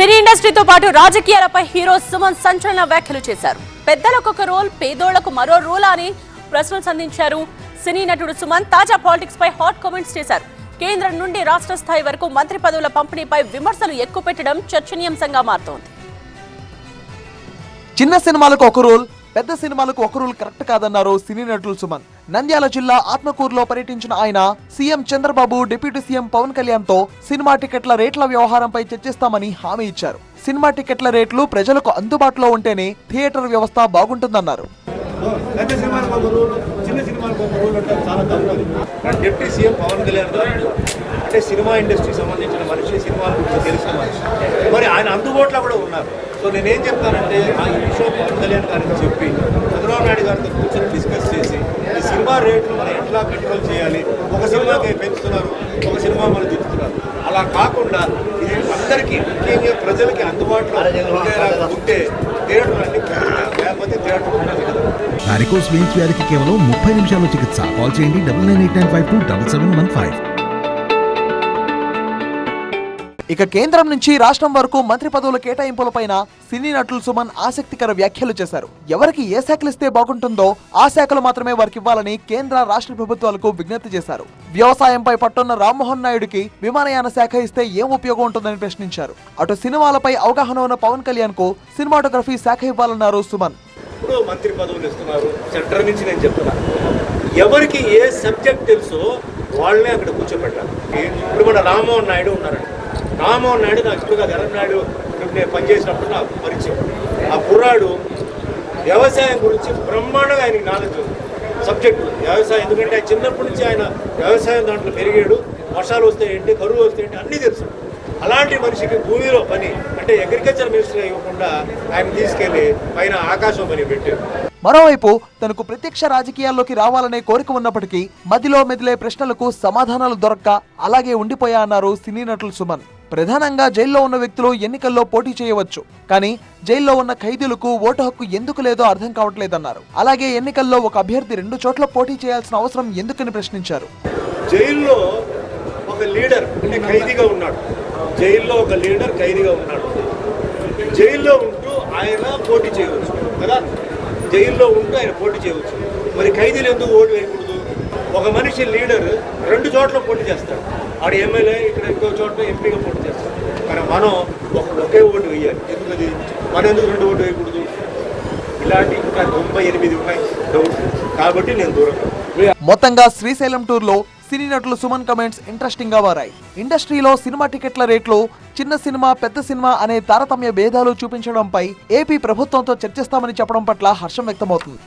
సినీ ఇండస్ట్రీతో పాటు రాజకీయాలపై హీరో సుమన్ సంచలన వ్యాఖ్యలు చేశారు. పెద్దలకు ఒక రోల్ పేదోళ్ళకు మరో రోల్ అని ప్రశ్నలు సంధించారు. సినీ నటుడు సుమన్ తాజా పాలిటిక్స్ పై హాట్ కామెంట్స్ చేశారు. కేంద్రం నుండి రాష్ట్ర స్థాయి వరకు మంత్రి పదవుల పంపిణీపై విమర్శలు ఎక్కువ పెట్టడం చర్చనీయాంశంగా మారుతోంది. చిన్న సినిమాలకు ఒక రూల్ పెద్ద సినిమాలకు ఒక రూల్ కరెక్ట్ కాదన్నారు సినీ నటులు సుమన్. నంద్యాల జిల్లా ఆత్మకూరులో పర్యటించిన ఆయన CM Chandrababu deputy CM Pawan కళ్యాణ్తో సినిమా టికెట్ల రేట్ల వ్యవహారంపై చర్చిస్తామని హామీ ఇచ్చారు. సినిమా టికెట్ల రేట్లు ప్రజలకు అందుబాటులో ఉంటేనే థియేటర్ వ్యవస్థ బాగుంటుందన్నారు. పెద్ద సినిమాలకు ఒక రూల్ చిన్న సినిమాలకు ఒక రూల్ అంటే చాలా తప్పదు డిప్యూటీ సీఎం పవన్ కళ్యాణ్ అంటే సినిమా ఇండస్ట్రీకి సంబంధించిన మనిషి సినిమాల గురించి తెలిసిన మనిషి. మరి ఆయన అందుబాటులో కూడా ఉన్నారు. సో నేనేం చెప్తానంటే ఆ ఈ విషయం పవన్ కళ్యాణ్ గారికి చెప్పి చంద్రబాబు నాయుడు గారితో కూర్చొని డిస్కస్ చేసి ఈ సినిమా రేట్లు మనం ఎట్లా కంట్రోల్ చేయాలి? ఒక సినిమాకి పెంచుతున్నారు ఒక సినిమా మనం దించుతున్నారు అలా కాకుండా ఇది అందరికీ ముఖ్యంగా ప్రజలకి అందుబాటులో ఉండేలాగా ఉంటే థియేటర్ అన్ని లేకపోతే థియేటర్ ఉండదు కదా. వారికోస్ వెయిన్స్ వ్యాధికి కేవలం ముప్పై నిమిషాల్లో చికిత్స. కాల్ చేయండి double nine eight nine five two double seven one five. ఇక కేంద్రం నుంచి రాష్ట్రం వరకు మంత్రి పదవుల కేటాయింపులపైన సినీ నటులు సుమన్ ఆసక్తికర వ్యాఖ్యలు చేశారు. ఎవరికి ఏ శాఖలు ఇస్తే బాగుంటుందో ఆ శాఖలు మాత్రమే వారికి ఇవ్వాలని కేంద్ర రాష్ట్ర ప్రభుత్వాలకు విజ్ఞప్తి చేశారు. వ్యవసాయంపై పట్టున్న రామ్మోహన్ నాయుడుకి విమానయాన శాఖ ఇస్తే ఏం ఉపయోగం ఉంటుందని ప్రశ్నించారు. అటు సినిమాలపై అవగాహన ఉన్న పవన్ కళ్యాణ్కు సినిమాటోగ్రఫీ శాఖ ఇవ్వాలన్నారు సుమన్. ఇప్పుడు మంత్రి పదవులు ఇస్తున్నారు సెంటర్ నుంచి నేను చెప్తున్నా. ఎవరికి ఏ సబ్జెక్ట్ తెలుసో వాళ్ళనే అక్కడ కూర్చోబెట్టాలి ఇప్పుడు మన రామ్మోహన్ నాయుడు ఉన్నారండి. రామోహన్ నాయుడు నాకు ఇప్పుడు కాదు నాయుడు నేను పనిచేసినప్పుడు నాకు పరిచయం. ఆ కుర్రాడు వ్యవసాయం గురించి బ్రహ్మాండంగా ఆయనకి నాలెడ్జ్ సబ్జెక్టు వ్యవసాయం ఎందుకంటే ఆయన చిన్నప్పటి నుంచి ఆయన వ్యవసాయం దాంట్లో పెరిగాడు. వర్షాలు వస్తాయంటే కరువు వస్తాయంటే అన్నీ తెలుసు. అలాంటి మనిషికి భూమిలో పని అంటే అగ్రికల్చర్ మినిస్టర్ ఇవ్వకుండా ఆయన తీసుకెళ్ళి పైన ఆకాశం పని పెట్టారు మరోవైపు తనకు ప్రత్యక్ష రాజకీయాల్లోకి రావాలనే కోరిక ఉన్నప్పటికీ మదిలో మెదిలే ప్రశ్నలకు సమాధానాలు దొరక్క అలాగే ఉండిపోయా అన్నారు సినీ నటులు సుమన్. ప్రధానంగా జైల్లో ఉన్న వ్యక్తులు ఎన్నికల్లో పోటీ చేయవచ్చు. కానీ జైల్లో ఉన్న ఖైదీలకు ఓటు హక్కు ఎందుకు లేదో అర్థం కావట్లేదన్నారు. అలాగే ఎన్నికల్లో ఒక అభ్యర్థి రెండు చోట్ల పోటీ చేయాల్సిన అవసరం ఎందుకని ప్రశ్నించారు. జైల్లో ఒక లీడర్ అంటే ఖైదీగా ఉన్నాడు. జైల్లో ఒక లీడర్ ఖైదీగా ఉన్నాడు. జైల్లో ఉంటూ ఆయన పోటీ చేయవచ్చు కదా? జైల్లో ఉంటూ ఆయన పోటీ చేయవచ్చు. మరి ఖైదీలు ఎందుకు ఓటు వేయకూడదు? ఒక మనిషి లీడర్ రెండు చోట్ల పోటీ చేస్తాడు. ఆడ ఎమ్మెల్యే ఇక్కడ ఇంకో చోట్ల ఎంపీగా పోటీ చేస్తాం కానీ మనం ఒక ఒకే ఓటు వేయాలి. ఎందుకది? మనం ఎందుకు రెండు ఓటు వేయకూడదు? ఇలాంటి ఇంకా తొంభై ఎనిమిది ఉన్నాయి. డౌట్ కాబట్టి నేను దూరం. మొత్తంగా శ్రీశైలం టూర్లో సినీ నటులు సుమన్ కమెంట్స్ ఇంట్రెస్టింగ్గా మారాయి. ఇండస్ట్రీలో సినిమా టికెట్ల రేట్లు చిన్న సినిమా పెద్ద సినిమా అనే తారతమ్య భేదాలు చూపించడంపై ఏపీ ప్రభుత్వంతో చర్చిస్తామని చెప్పడం పట్ల హర్షం వ్యక్తమవుతుంది.